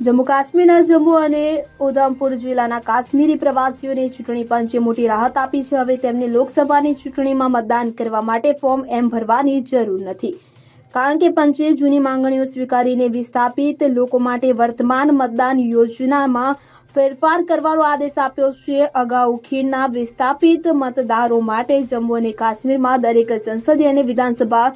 જમ્મુ કાશ્મીરના જમ્મુ અને ઉધમપુર જિલ્લાના કાશ્મીરી પ્રવાસીઓને ચૂંટણી પંચે મોટી રાહત આપી છે. હવે તેમને લોકસભાની ચૂંટણીમાં મતદાન કરવા માટે ફોર્મ એમ ભરવાની જરૂર નથી. કારણ કે પંચે જૂની માંગણીઓ સ્વીકારીને વિસ્થાપિત લોકો માટે વર્તમાન મતદાન યોજનામાં ફેરફાર કરવાનો આદેશ આપ્યો છે. અગાઉ ખીણના વિસ્થાપિત મતદારો માટે જમ્મુ અને કાશ્મીરમાં દરેક સંસદીય અને વિધાનસભા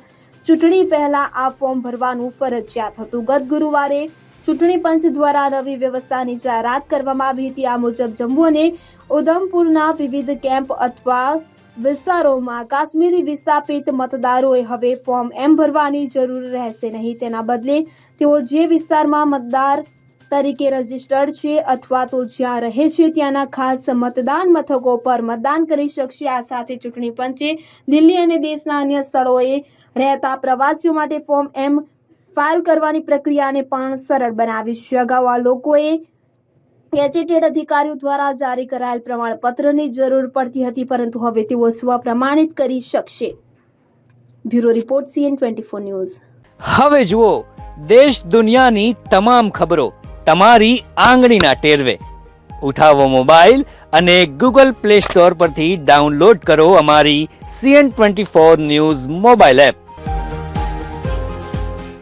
ચૂંટણી પહેલા આ ફોર્મ ભરવાનું ફરજિયાત હતું. ગત ગુરુવારે ચૂંટણી પંચ દ્વારા નવી વ્યવસ્થાની જાહેરાત કરવામાં આવી હતી. આ મુજબ જમ્મુ અને ઉધમપુરના વિવિધ કેમ્પ અથવા વિસ્તારોમાં કાશ્મીરી વિસ્થાપિત મતદારોએ હવે ફોર્મ એમ ભરવાની જરૂર રહેશે નહીં. તેના બદલે તેઓ જે વિસ્તારમાં મતદાર તરીકે રજીસ્ટર્ડ છે અથવા તો જ્યાં રહે છે ત્યાંના ખાસ મતદાન મથકો પર મતદાન કરી શકશે. આ સાથે ચૂંટણી પંચે દિલ્હી અને દેશના અન્ય સ્થળોએ રહેતા પ્રવાસીઓ માટે ફોર્મ એમ ફાઇલ કરવાની પ્રક્રિયાને પણ સરળ બનાવી છે. અગાઉ આ લોકોએ ગેજેટેડ અધિકારીઓ દ્વારા જારી કરાયેલ પ્રમાણપત્રની જરૂર પડતી હતી, પરંતુ હવે તેઓ સ્વપ્રમાણિત કરી શકશે. Bureau report, CN twenty four news. હવે જુઓ, દેશ દુનિયાની તમામ ખબરો તમારી આંગળીના ટેરવે. ઉઠાવો મોબાઈલ અને ગૂગલ પ્લે સ્ટોર પરથી ડાઉનલોડ કરો અમારી CN twenty four news mobile app.